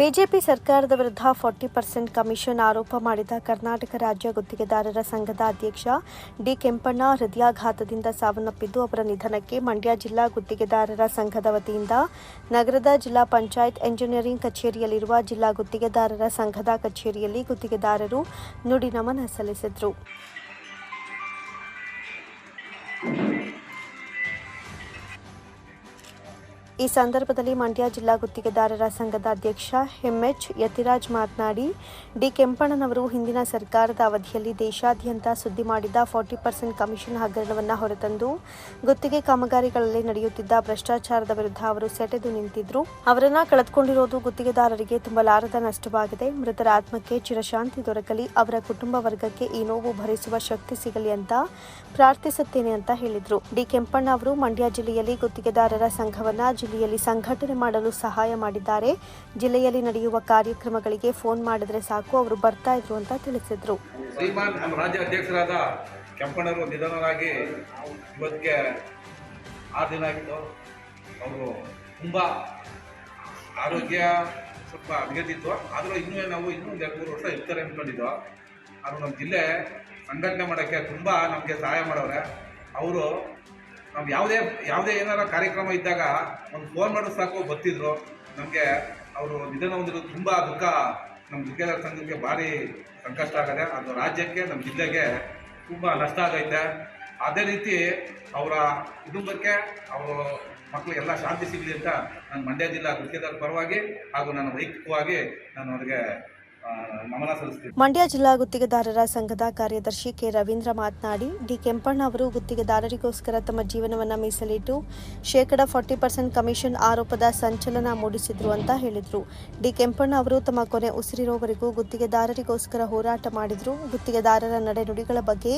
BJP ಸರ್ಕಾರದ ವಿರುದ್ಧ forty percent commission ಆರೋಪ ಮಾಡಿದ ಕರ್ನಾಟಕ ರಾಜ್ಯ ಗುತ್ತಿಗೆದಾರರ ಸಂಘದ ಅಧ್ಯಕ್ಷ ಡಿ ಕೆಂಪಣ್ಣ ಹೃದಯಾಘಾತದಿಂದ ಸಾವನ್ನಪ್ಪಿದ್ದು ಅವರ ನಿಧನಕ್ಕೆ ಮಂಡ್ಯ ಜಿಲ್ಲಾ ಗುತ್ತಿಗೆದಾರರ ಸಂಘದ ವತಿಯಿಂದ ನಗರದ ಜಿಲ್ಲಾ ಪಂಚಾಯತ್ ಎಂಜಿನಿಯರಿಂಗ್ ಕಚೇರಿಯಲ್ಲಿರುವ ಜಿಲ್ಲಾ ಗುತ್ತಿಗೆದಾರರ ಸಂಘದ ಕಚೇರಿಯಲ್ಲಿ ಗುತ್ತಿಗೆದಾರರು ನುಡಿ ನಮನ ಸಲ್ಲಿಸಿದರು. ಈ ಸಂದರ್ಭದಲ್ಲಿ ಮಂಡ್ಯ ಜಿಲ್ಲಾ ಗುತ್ತಿಗೆದಾರರ ಸಂಘದ ಅಧ್ಯಕ್ಷ ಎಂಎಚ್ ಯತಿರಾಜ್ ಮಾತನಾಡಿ, ಡಿ ಕೆಂಪಣ್ಣನವರು ಹಿಂದಿನ ಸರ್ಕಾರದ ಅವಧಿಯಲ್ಲಿ ದೇಶಾದ್ಯಂತ ಸುದ್ದಿ ಮಾಡಿದ ಫಾರ್ಟಿ ಪರ್ಸೆಂಟ್ ಕಮಿಷನ್ ಹಗರಣವನ್ನು ಹೊರತಂದು ಗುತ್ತಿಗೆ ಕಾಮಗಾರಿಗಳಲ್ಲಿ ನಡೆಯುತ್ತಿದ್ದ ಭ್ರಷ್ಟಾಚಾರದ ವಿರುದ್ಧ ಅವರು ಸೆಟೆದು ನಿಂತಿದ್ರು. ಅವರನ್ನ ಕಳೆದುಕೊಂಡಿರೋದು ಗುತ್ತಿಗೆದಾರರಿಗೆ ತುಂಬಲಾರದ ನಷ್ಟವಾಗಿದೆ. ಮೃತರ ಆತ್ಮಕ್ಕೆ ಚಿರಶಾಂತಿ ದೊರಕಲಿ, ಅವರ ಕುಟುಂಬ ವರ್ಗಕ್ಕೆ ಈ ನೋವು ಭರಿಸುವ ಶಕ್ತಿ ಸಿಗಲಿ ಅಂತ ಪ್ರಾರ್ಥಿಸುತ್ತೇನೆ ಅಂತ ಹೇಳಿದರು. ಡಿ ಕೆಂಪಣ್ಣ ಅವರು ಮಂಡ್ಯ ಜಿಲ್ಲೆಯಲ್ಲಿ ಗುತ್ತಿಗೆದಾರರ ಸಂಘವನ್ನ ಜಿಲ್ಲೆಯಲ್ಲಿ ಸಂಘಟನೆ ಮಾಡಲು ಸಹಾಯ ಮಾಡಿದ್ದಾರೆ. ಜಿಲ್ಲೆಯಲ್ಲಿ ನಡೆಯುವ ಕಾರ್ಯಕ್ರಮಗಳಿಗೆ ಫೋನ್ ಮಾಡಿದ್ರೆ ಸಾಕು, ಅವರು ಬರ್ತಾ ಇದ್ರು ಅಂತ ತಿಳಿಸಿದ್ರು. ಶ್ರೀಮಾನ್ ನಮ್ಮ ರಾಜ್ಯ ಅಧ್ಯಕ್ಷರಾದ ಕೆಂಪಣ್ಣರು ನಿಧನರಾಗಿ ಇವತ್ತಿಗೆ ಆರು ದಿನ ಆಗಿತ್ತು ಅವರು ತುಂಬ ಆರೋಗ್ಯ ಸ್ವಲ್ಪ ಹದಗೆಟ್ಟಿತ್ತು ಆದರೂ ಇನ್ನೂ ನಾವು ಇನ್ನೂ ಒಂದು ಎರಡು ಮೂರು ವರ್ಷ ಇರ್ತಾರೆ ಅಂದ್ಕೊಂಡಿದ್ದು. ಆದರೂ ನಮ್ಮ ಜಿಲ್ಲೆ ಸಂಘಟನೆ ಮಾಡೋಕ್ಕೆ ತುಂಬ ನಮಗೆ ಸಹಾಯ ಮಾಡವ್ರೆ ಅವರು ನಾವು ಯಾವುದೇ ಯಾವುದೇ ಏನಾರ ಕಾರ್ಯಕ್ರಮ ಇದ್ದಾಗ ಒಂದು ಫೋನ್ ಮಾಡೋದು ಸಾಕು ಬರ್ತಿದ್ರು ನಮಗೆ ಅವರು ನಿಧನ ಹೊಂದಿರೋದು ತುಂಬ ದುಃಖ. ನಮ್ಮ ದುಃಖದ ಸಂಘಕ್ಕೆ ಭಾರಿ ಸಂಕಷ್ಟ ಆಗಿದೆ, ಅದು ರಾಜ್ಯಕ್ಕೆ ನಮ್ಮ ಜಿಲ್ಲೆಗೆ ತುಂಬ ನಷ್ಟ ಆಗೈತೆ. ಅದೇ ರೀತಿ ಅವರ ಕುಟುಂಬಕ್ಕೆ ಅವರು ಮಕ್ಕಳಿಗೆಲ್ಲ ಶಾಂತಿ ಸಿಗಲಿ ಅಂತ ನಾನು ಮಂಡ್ಯ ಜಿಲ್ಲಾ ಗುತ್ತಿಗೆದಾರ ಪರವಾಗಿ ಹಾಗೂ ನನ್ನ ವೈಯಕ್ತಿಕವಾಗಿ ನಾನು ಅವರಿಗೆ ಮಂಡ್ಯ ಜಿಲ್ಲಾ ಗುತ್ತಿಗೆದಾರರ ಸಂಘದ ಕಾರ್ಯದರ್ಶಿ ಕೆ. ರವೀಂದ್ರ ಮಾತನಾಡಿ ಡಿ. ಕೆಂಪಣ್ಣ ಅವರು ಗುತ್ತಿಗೆದಾರರಿಗೋಸ್ಕರ ತಮ್ಮ ಜೀವನವನ್ನ ಮೀಸಲಿಟ್ಟು ಶೇಕಡ ಫಾರ್ಟಿ ಪರ್ಸೆಂಟ್ ಕಮಿಷನ್ ಆರೋಪದ ಸಂಚಲನ ಮೂಡಿಸಿದ್ರು ಅಂತ ಹೇಳಿದ್ರು. ಡಿ. ಕೆಂಪಣ್ಣ ಅವರು ತಮ್ಮ ಕೊನೆ ಉಸಿರಿರೋವರೆಗೂ ಗುತ್ತಿಗೆದಾರರಿಗೋಸ್ಕರ ಹೋರಾಟ ಮಾಡಿದ್ರು. ಗುತ್ತಿಗೆದಾರರ ನಡೆನುಡಿಗಳ ಬಗ್ಗೆ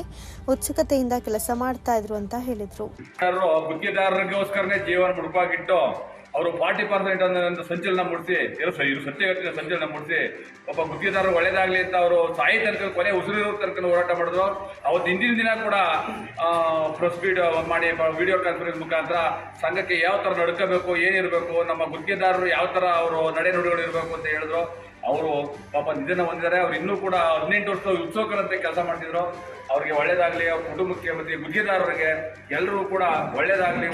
ಉತ್ಸುಕತೆಯಿಂದ ಕೆಲಸ ಮಾಡ್ತಾ ಇದ್ರು ಅಂತ ಹೇಳಿದ್ರು. ಅವರು ಫಾರ್ಟಿ ಪರ್ಸೆಂಟ್ ಒಂದು ಸಂಚಲನ ಮೂಡಿಸಿ ಇರೋ ಇದು ಸತ್ಯಗತಿನ ಸಂಚಲನ ಮೂಡಿಸಿ, ಒಬ್ಬ ಗುತ್ತಿಗೆದಾರರು ಒಳ್ಳೇದಾಗಲಿ ಅಂತ ಅವರು ಸಾಯಿ ತನಕ ಕೊನೆ ಉಸಿರಿರೋ ತನಕ ಹೋರಾಟ ಮಾಡಿದ್ರು. ಅವತ್ತು ಹಿಂದಿನ ದಿನ ಕೂಡ ಪ್ರೆಸ್ ಮೀಟ್ ಮಾಡಿ ವಿಡಿಯೋ ಕಾನ್ಫರೆನ್ಸ್ ಮುಖಾಂತರ ಸಂಘಕ್ಕೆ ಯಾವ ಥರ ನಡ್ಕೋಬೇಕು, ಏನಿರಬೇಕು, ನಮ್ಮ ಗುತ್ತಿಗೆದಾರರು ಯಾವ ಥರ ಅವರು ನಡೆ ನುಡಿಗಳು ಇರಬೇಕು ಅಂತ ಹೇಳಿದ್ರು. ಅವರು ಪಾಪ ನಿಧನ ಹೊಂದಿದ್ದಾರೆ. ಅವ್ರು ಇನ್ನೂ ಕೂಡ ಹದಿನೆಂಟು ವರ್ಷ ಉತ್ಸವಕರಂತೆ ಕೆಲಸ ಮಾಡ್ತಿದ್ರು. ಅವ್ರಿಗೆ ಒಳ್ಳೇದಾಗಲಿ, ಅವ್ರ ಕುಟುಂಬಕ್ಕೆ ಮತ್ತು ಗುತ್ತಿಗೆದಾರರಿಗೆ ಎಲ್ಲರೂ ಕೂಡ ಒಳ್ಳೇದಾಗಲಿ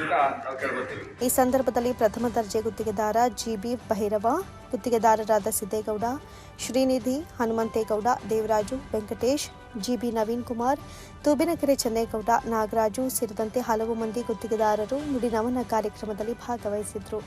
ಅಂತ ನಾವು ಕೇಳ್ಕೊತೀವಿ ಈ ಸಂದರ್ಭದಲ್ಲಿ ಪ್ರಥಮ ದರ್ಜೆ ಗುತ್ತಿಗೆದಾರ ಜಿ ಬಿ ಭೈರವ, ಗುತ್ತಿಗೆದಾರರಾದ ಸಿದ್ದೇಗೌಡ, ಶ್ರೀನಿಧಿ ಹನುಮಂತೇಗೌಡ, ದೇವರಾಜು ವೆಂಕಟೇಶ್ ಜಿಬಿ ನವೀನ್ ಕುಮಾರ್, ತೂಬಿನಕೆರೆ ಚೆನ್ನೇಗೌಡ, ನಾಗರಾಜು ಸೇರಿದಂತೆ ಹಲವು ಮಂದಿ ಗುತ್ತಿಗೆದಾರರು ನುಡಿ ನಮನ ಕಾರ್ಯಕ್ರಮದಲ್ಲಿ ಭಾಗವಹಿಸಿದ್ರು.